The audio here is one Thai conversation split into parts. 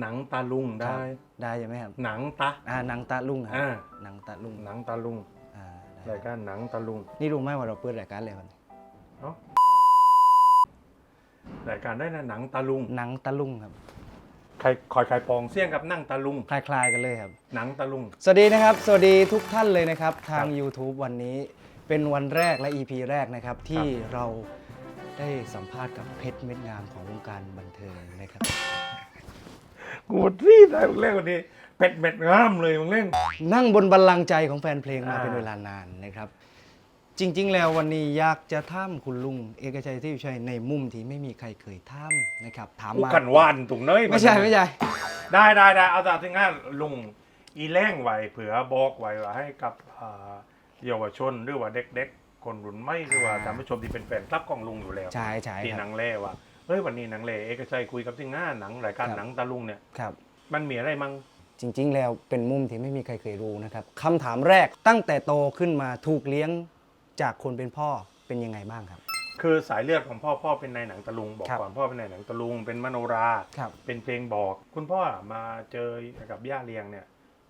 หนังตาลุงครัได้บได้ใช่ไหมครับหนังตาอ่าหนังตาลุงครับอ่า หนังตาลุงหนังตาลุงอ่าได้รายการหนังตาลุงนี่รู้ไหมว่าเราเปิดรายการอะไรวันนี้เนาะรายการได้นะหนังตาลุงหนังตาลุงครับใครคอยใครปองเสี่ยงกับนั่งตาลุง คล้ายๆกันเลยครับ หนังตาลุง สวัสดีนะครับ สวัสดีทุกท่านเลยนะครับ ทาง ครับ YouTube วันนี้เป็นวันแรกและ EP แรกนะครับ ที่เราได้สัมภาษณ์กับเพชรเม็ดงามของวงการบันเทิงนะครับ กูรีบได้มึงเล่นวันนี้เป็ดเม็ดงามเลยมึงเล่นนั่งบนบัลลังก์ใจของแฟนเพลงมาอ่าเป็นเวลานานนะครับ จริง ๆ แล้ววันนี้อยากจะท่ามคุณลุง เอกชัยที่อยู่ชัยในมุมที่ไม่มีใครเคยท่ามนะครับ ถามกูมากันวานตุงเนยไม่ใช่ไม่ใช่ ได้ได้ได้เอาจากที่งานลุงอีแรงไหวเผื่อบอกไว้ว่าให้กับอ่าเยาวชนหรือว่าเด็กๆคนรุ่นใหม่หรือว่าท่านผู้ชมที่เป็นแฟนคลับของลุงอยู่แล้ว ใช่ใช่ที่คหรันับงเล่ว่า เฮ้ยวันนี้หนังเล่เอกชัยคุยกับที่งานหนังรายการครับ หนังตะลุงเนี่ยครับ มันมีอะไรมั่งจริงๆ แล้วเป็นมุมที่ไม่มีใครเคยรู้นะครับคำถามแรกตั้งแต่โตขึ้นมาถูกเลี้ยงจากคนเป็นพ่อเป็นยังไงบ้างครับ คือสายเลือดของพ่อพ่อเป็นนายหนังตะลุงบอกครับ ก่อนพ่อเป็นนายหนังตะลุงเป็นมโนรา ครับ เป็นเพลงบอก คุณพ่อมาเจอกับย่าเลียงเนี่ย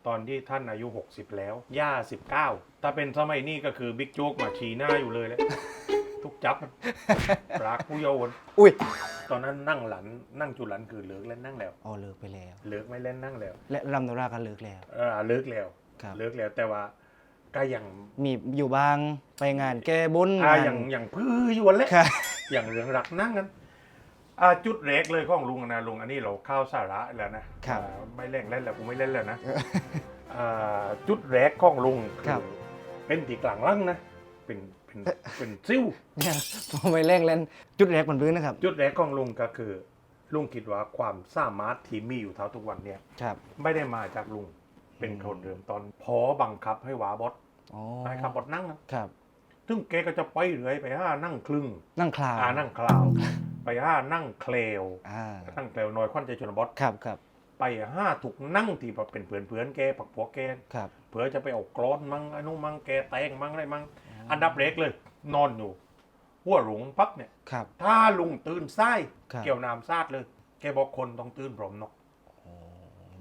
ตอนที่ท่านอายุ 60 แล้ว ย่า 19 ถ้าเป็นสมัยนี้ก็คือบิ๊กโจ๊กมาชี้หน้าอยู่เลยแหละทุกจับมันปรากผู้เยาว์อุ้ย ตอนนั้นนั่งหลันนั่งจุหลันคือเลิกเล่นนั่งแล้วอ๋อเลิกไปแล้ว เลิกไม่เล่นนั่งแล้ว และรำโนราก็เลิกแล้วเออเลิกแล้วครับเลิกแล้วแต่ว่าก็ยังมีอยู่บางไปงานแก้บนอ่างนอย่างอย่างพื้ออยู่วันแหละครับอย่างเรื่องรักนั่งกันอ่าจุดแรกเลยของลุงนะลุงอันนี้เราเข้าสาระแล้วนะครับอ่าไม่เล่นเล่นแล้วกูไม่เล่นแล้วนะอ่าจุดแรกของลุงครับเป็นตีกลางลังนะเป็น เป็นเป็นซิ่วเนี่ยผมไปเร่งเล่นจุดแรกบนพื้นนะครับ จุดแรกของลุงก็คือลุงคิดว่าความสามารถที่มีอยู่เท่าทุกวันเนี่ยครับ ไม่ได้มาจากลุงเป็นคนเริ่มตอนพอบังคับให้หวาบอสอ๋อให้ขับบอสนั่งนะครับ ซึ่งแกก็จะไปเรื่อยไปห้านั่งครึ่งนั่งคลาวอ่านั่งคลาวไปห้านั่งเคลวอ่านั่งเคลวน้อยควันใจชนบทครับครับไปห้าถูกนั่งที่แบบเป็นเพื่อนเพื่อนๆแกปักผัวแกครับเผื่อจะไปเอากรอนมั่งไอ้นุ่งมั่งแกแตงมั่งอะไรมั่ง อันดับเล็กเลย นอนอยู่ หัวหลงปั๊บเนี่ย ครับ ถ้าลุงตื่นไส้ครับ เกี่ยวน้ำซาดเลย แกบอกคนต้องตื่นพร้อมนก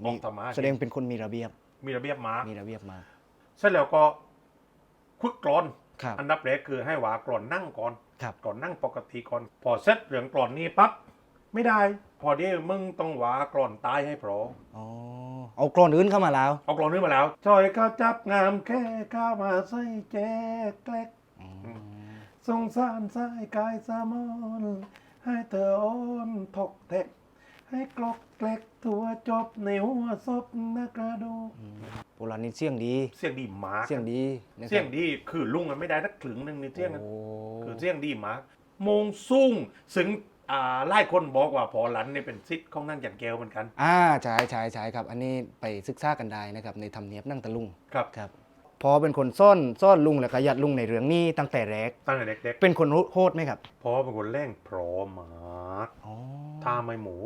มองธรรมะแสดงเป็นคนมีระเบียบ มีระเบียบมามีระเบียบมากเสร็จแล้วก็คุดกรอน ครับ อันดับแรกคือให้หวากรอนนั่งก่อนครับ ก่อนนั่งปกติก่อน พอเสร็จเหลืองกรอนนี้ปั๊บไม่ได้ พอเดียวมึงต้องหวากรอนตายให้พร้อม อ๋อ เอากรอนอื่นเข้ามาแล้ว เอากรอนนี้มาแล้วจอยข้าจับงามแค่ข้ามาใส่แจกแกลกอืมสงสารสายกายสามอนให้เธออ้อนถกแทกให้กลอกแกลกตัวจบในหัวศพนักกระดูกโบราณนี่เสียงดี เสียงดีมากเสียงดีนะครับเสียงดีคือลุงมันไม่ได้สักถึงหนึ่งในเสียงนั้นโอ้คือเสียงดีมากโมงสูงซึ่ง อ่าไล่คนบอกว่าพอหลันนี่เป็นซิทของนั่งจันแก้วเหมือนกัน อ่าใช่ใช่ใช่ครับ อันนี้ไปศึกษากันได้นะครับในทำเนียบนั่งตะลุงครับ ครับพอเป็นคนซ่อนซ่อนลุงแล้วก็ยัดลุงในเรื่องนี้ตั้งแต่แรก ตั้งแต่เด็กเป็นคนโหดไหมครับๆพอเป็นคนแร่งพร้อมมากอ๋อถ้าไม่หมู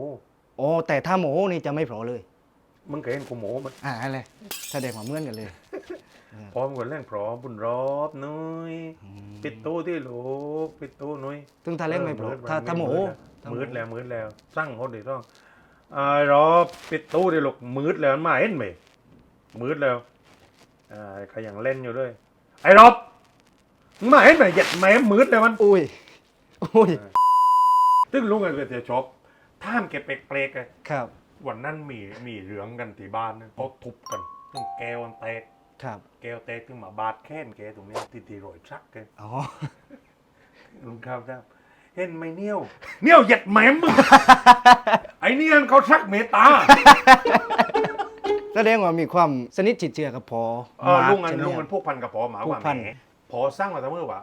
โอ้แต่ถ้าโมโหนี่จะไม่โผล่เลย มึงเคยเห็นกูหมูมันอ่าอะไรแสดงมาเหมือนกันเลย พร้อมคนแร่งพร้อมบุญรอบนุ้ยอืมปิดตู้ที่ลูกปิดตู้นุ้ยซึ่งถ้าเล่นไม่โผล่ถ้าถ้าโมโหมืดแล้วมืดแล้วสร้างคนเดียวต้องไอ้รอปิดตู้ดิลูกมืดแล้วมันมาเห็นไหมมืดแล้วอ่าใครยังเล่นอยู่ด้วย ไอ้รอบมึงมาเห็นไหมเหยัดแม่มืดแล้วมันอุ้ยอุ้ยตึ้งลุงกันไปเจอชอบท่ามแกเปลกๆเลยครับ วันนั้นมีมีเรื่องกันที่บ้านนะเขาทุบกันตึ้งแก้วมันแตก ครับแก้วแตกตึ้งมาบาดแค้นแกตรงนี้ที่ตีรอยชักแกอ๋อลุงครับครับเห็นไหมเนี่ยวเนี่ยวเหยัดแหมมมึง ไอ้เนี่ยเขาชักเมตตาแสดงว่ามีความสนิทชิดเชื่อกับพอเออมากลุงอันใช่ไหมลุงคมัรับนพวกพันกับพอหมาพวว่ากพันแหมพอสร้างมาเสมอว่า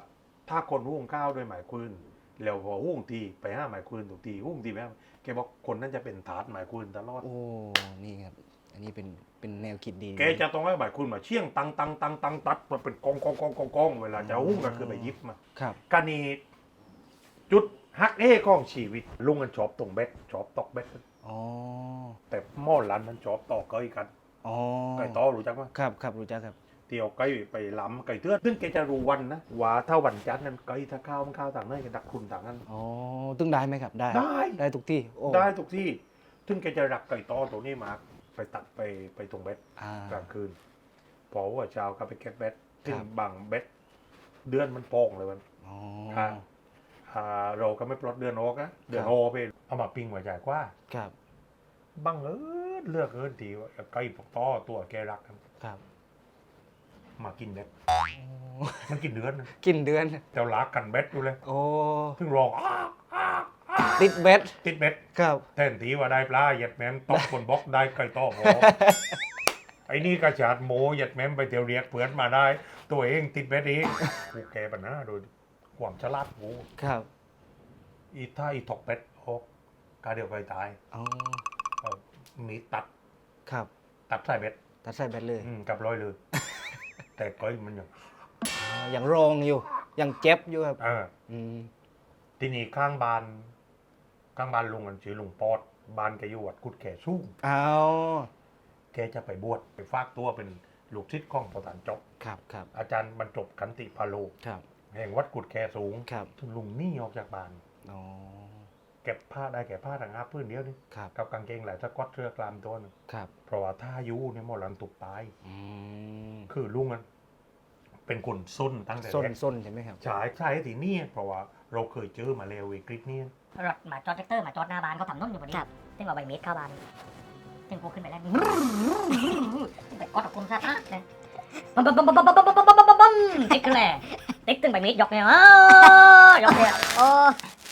ถ้าคนหุ้งข้าวด้วยหมายคืนแล้วพอหุ้งทีไปห้าหมายคืนถูกทีหุ้งทีไปห้าแกบอกคนนั้นจะเป็นถาดหมายคืนตลอดโอ้นี่ครับอั นนี้เป็นเป็นแนวคิดดีแกจะต้องให้หมายคืนมาเชี่ยงตังตังตังตังตัดมาเป็นกองกองกองกองกองเวลาจะหุ้งก็คือไปหยิบมาครับกานีจุดฮักเอ้ของชีวิต ลุงกันชอบตรงเบ็ดชอบตอกเบ็ดอ๋อแต่หม้อลันนั้นชอบตอกเกยกันอ๋อไก่ต้อรู้จักไหมครับครับรู้จักครับเตียวไก่ไปล้ำไก่เตือนซึ่งแกจะรู้วันนะว่าถ้าวันจันทร์นั้นไก่ถ้าข้าวมันข้าวต่างนั้นก็ดักคุณต่างนั้นอ๋อตึงได้ไหมครับได้ ได้ได้ทุกที่โอ้ได้ทุกที่ซึ่งแกจะรักไก่ต้อตัวนี้มาก ไปตัดไปไปตรงเบ็ดอ่า กลางคืน พอว่าเช้าก็ไปเก็บเบ็ดซึ่งครับ บางเบ็ดเดือนมันโป่งเลยมัน อ๋ออ่า อ่าเราก็ไม่ปลดเดือนออกนะเดือนครับโอไปเอามาปิ้งไว้ใหญ่กว่า ครับบังเอิญเลือกเอิญทีว่าไก่ปกต้อตัวแกรักกันครับมากินเบ็ดโอ้มันกินเดือนนะกินเดือน แต่รักกันเบ็ดอยู่เลยโอ้ถึงร้องอ้ากอ้ากอ้าก ติดเบ็ดติดเบ็ดครับแทนทีว่าได้ปลาเหยียดแมมตกบนบล็อกได้ไก่ต้อหอไอ้นี่กระชาดโมเหยียดแมมไปเตียวเรียกเพื่อนมาได้ ตัวเองติดเบ็ดเองกูแกปัญหาโดยความฉลาดกูครับ อีถ้าอีถกเป็ดออกกาเดียวไปตายอ๋อเอามีตัดครับ ตัดใส่เบ็ดตัดใส่เบ็ดเลยอืมกับร้อยเลย แต่ก้อยมันยังอ๋อยังโรงอยู่ยังเจ็บอยู่ครับเอออืมทีนี้ข้างบ้าน ข้างบ้านลุงมันชื่อลุงปอดบ้านแกอยู่วัดกุดแขสูงเอาแกจะไปบวชไปฝากตัวเป็นลูกศิษย์ของประธานจบ ครับครับอาจารย์บรรจบขันติพาโล ครับแห่งวัดกุดแขสูงครับถึงลุงหนี่ออกจากบ้าน อ๋อเก็บผ้าได้แก่ผ้าทางอาพื้นเดียวนี่ครับกับกางเกงหลายสก๊อตเสื้อกลามตัวหนึงครับเพราะว่าถ้าอายุเนี่ยหมอลันตุกตาย อืมคือลุงมันเป็นคนส้นตั้งแต่ส้นแรกส้นใช่ไหมครับฉายใช่ที่นี่เพราะว่าเราเคยเจอมาแล้ววิกฤตนี้ รถมาจอดแท็กเตอร์มาจอดหน้าบ้านเขาทำนุ่นอยู่พอดีซึ่งว่าใบเมตรเข้าบ้านซึ่งกูขึ้นไปแล้วไปกดกับคุมซะนะเนี่ยบัมบัมบัมบัมบัมบัมบัมบัมบัมบัมบัมติ๊กขึ้นเลยติ๊กตึงใบเมตรยกเนี่ยอ้ายกเนี่ยโอ้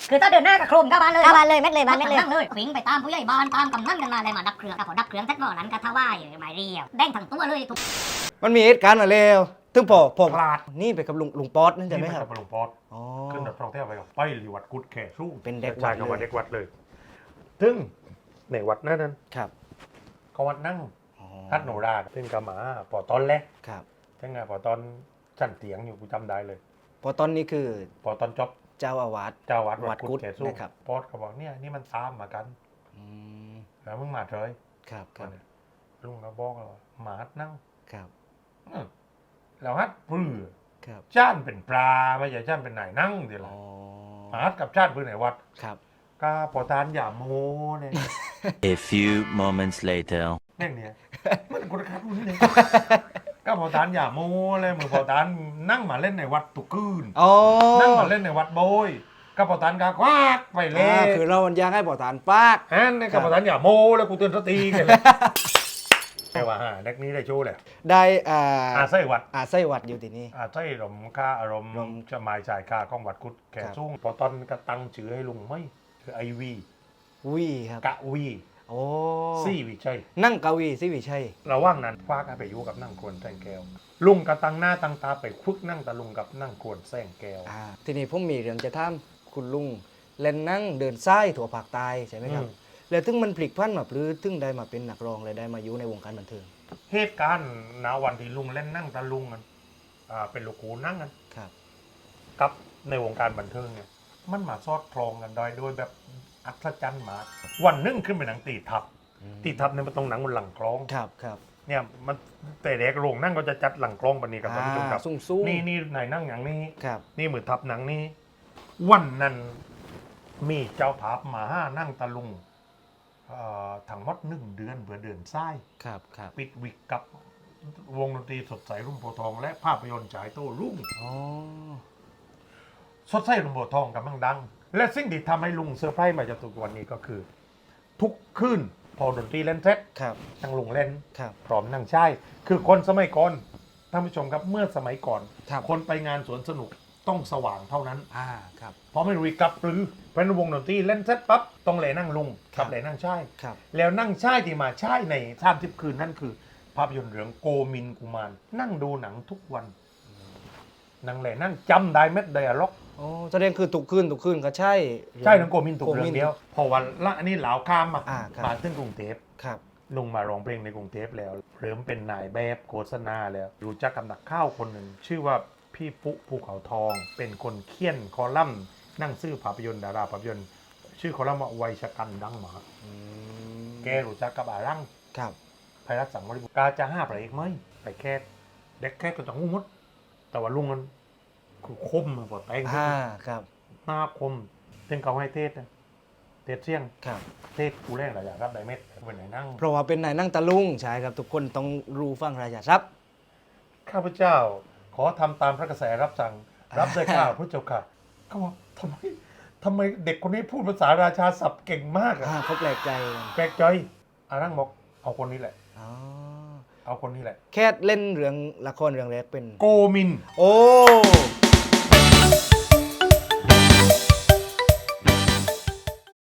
คือถ้าเดินหน้ากับโครมเข้าบ้านเลยเข้าบ้านเลยเม็ดเลยบ้านเม็ดเลยนั่งเลยวิ่งไปตามผู้ใหญ่บ้านตามกำนันกันมาเลยมาดับเครื่องพอดับเครื่องเสร็จเมื่อนั้นก็ทว่าอยู่หมายเรียวแดงทั้งตัวเลยทุกมันมีเหตุการณ์มาแล้ว ถึงพอพอพลาด นี่ไปกับลุงลุงป๊อตนั่นใช่ไหมนี่ครับนกับหลวงพ่ออ๋อ ขึ้นแบบท่องเที่ยวไปกับไปรีวัดกุดแข่สู้เป็นเด็กวัใช่ดกับเลยวัดเด็กวัดเลย ซึ่งในวัดนั้นนั้นครับก็วัดนั่งอ๋อทัดโนราซึ่งกมาปอตอนแรกครับซึ่งไงปอตอนชั้นเตียงอยู่กูจำได้เลย พอตอนนี้คือปอตอนจบเจ้าอาวาส เจ้าวัดวัวัดดกุกุดดแข่สู้นะครับ ปอดก็บอกเนี่ยนี่มันตามมากัน อืมแล้วมึงมาเลยครับครับลุงก็บอกว่าหมาดนั่งครับ อืม แล้วฮัดปลือครับจ้านเป็นปลาไม่ใช่จ้านเป็นไหนนั่งเดี๋ยวอ๋ละอหมาดกับจ้านพื้นไหนวัดครับ ก็ปอทานอย่าโมเนี่ย A few moments later. แม่งเนี่ยมันคนละครับรุ่นเลยก็พอทานอย่าโมเลยมือพอทานนั่งมาเล่นในวัดตุกคืนอ๋อนั่งมาเล่นในวัดโบยก็พอทานก็ควักไปเลอ่ายคือเรามันยังให้ปอตานปากฮันนี่ก็พอทานอย่าโมแล้วกูเตือนสติกันเลย แต่ว่าฮะเด็กนี้ได้โชว์เลยได้อ่าอาศัยวัดอาไส้หวัดอยู่ที่นี่ อาศัยลมค่าอารมณ์ลมจะหมายจ่ายค่าของวัดกุดแก่ครับสูงพอตอนก็ตั้งชื่อให้ลุงไม่คือไอวีวีครับกะวีโอ้ซี่วิชัย นั่งกาวีสิวิชัย ระหว่างนั้นคว้ากันไปอยู่กับนั่งควรแซงแก้วลุงก็ตั้งหน้าตั้งตาไปควิกนั่งตะลุงกับนั่งควรแซงแก้ว อ่าทีนี้ผมมีเรื่องจะถามคุณลุงเล่นนั่งเดินซ้ายถั่วผักตายใช่ไหมครับ อืม แล้วถึงมันพลิกพันมาปรือถึงได้มาเป็นนักร้องเลยได้มาอยู่ในวงการบันเทิงเหตุการณ์ณวันที่ลุงเล่นนั่งตะลุงกันอ่าเป็นลูกหูนั่งกันครับกับในวงการบันเทิงเนี่ย มันมาซอดคลองกันโดยโดยแบบอัศจรรย์มากวันหนึงขึ้นไปหนังตีทับ ตีทับเนี่ยมันต้องหนังบนหลังคลอง ครับครับเนี่ยมันแต่เด็กโรงนั่งก็จะจัดหลังกลองปานนี้กับท่านผู้ชมครับ สูงสูงนี่นี่ไหนนั่งอย่างนี้ ครับนี่มือทับหนังนี้ วันนั้นมีเจ้าภาพมาห้านั่งตะลุงเอ่อ ทั้งหมดหนึ่งเดือนเพื่อเดือนไส้ายครับครับปิดวิกกับวงดนตรีสดใสรุ่มโพธิ์ทอง และภาพยนตร์ฉายโต้รุ่งอ๋อสดใสรุ่มโพธิ์ทองกำลังดัง และสิ่งที่ทำให้ลุงเซอร์ไพรส์มาจนถึงวันนี้ก็คือ ทุกคืนพอดนตรีเล่นเสร็จครับนั่งลุงเล่นครับพร้อมนั่งใช่ คือคนสมัยก่อนท่านผู้ชมครับเมื่อสมัยก่อนครับคนไปงานสวนสนุก ต้องสว่างเท่านั้น อ่าครับ เพราะไม่รู้กลับหรือเพราะฉะนั้นวงดนตรีเล่นเสร็จปั๊บต้องเลยนั่งลุงครักับเลยนั่งใช่ครับ แล้วนั่งใช่ที่มาใช่ในสามสิบคืนนั่นคือ ภาพยนตร์เรื่องโกมินกุมารนั่งดูหนังทุกวันนั่งเลยนั่งจำได้เม็ดไดอะล็อก อ๋อแสดงคือตุกขึ้นตุกขึ้นก็ใช่ ใช่ทั้งโกมินถูกเรื่องเดียว พอวันละอันนี้เหลาข้ามมาอ่าครับ มาขึ้นกรุงเทพ ครับลุงมาร้องเพลงในกรุงเทพแล้ว เริ่มเป็นนายแบบโฆษณาแล้ว รู้จักกับนักข้าวคนหนึ่ง ชื่อว่า พี่ปุ๊ภูเขาทอง เป็นคนเขียนคอลัมน์นั่งซื้อภาพยนตร์ดาราภาพยนตร์ ชื่อคอลัมน์ว่าวัยชะกันดังหมาอืมแกรู้จักกับอารังครับภัยรักสังวริบุตรกาจะห้าพระเอกไหมไปแค่เด็กแค่ก็จะงูมด แต่ว่าลุงมันคือคมมาพอแต่งอ่าครับ หน้าคมซึ่งเขาให้เทศนะเทศเสี่ยง ครับ เทศกูแรงหลายอย่างรับไดเม็ดเป็นไหนนั่ง เพราะว่าเป็นนายนั่งตะลุงใช่ครับทุกคนต้องรู้ฟังรายาทรัพย์ข้าพเจ้า ขอทำตามพระกระแสรับสั่ง รับได้ข้าพระเจ้าค่ะเขาบอกทำไมทำไมเด็กคนนี้พูดภาษาราชาศัพท์เก่งมากอะอ่าเขาแปลกใจกันแปลกใจอารังบอกเอาคนนี้แหละอ๋อเอาคนนี้แหละ แค่เล่นเรื่องละครเรื่องแรกเป็น โกมิน โอ้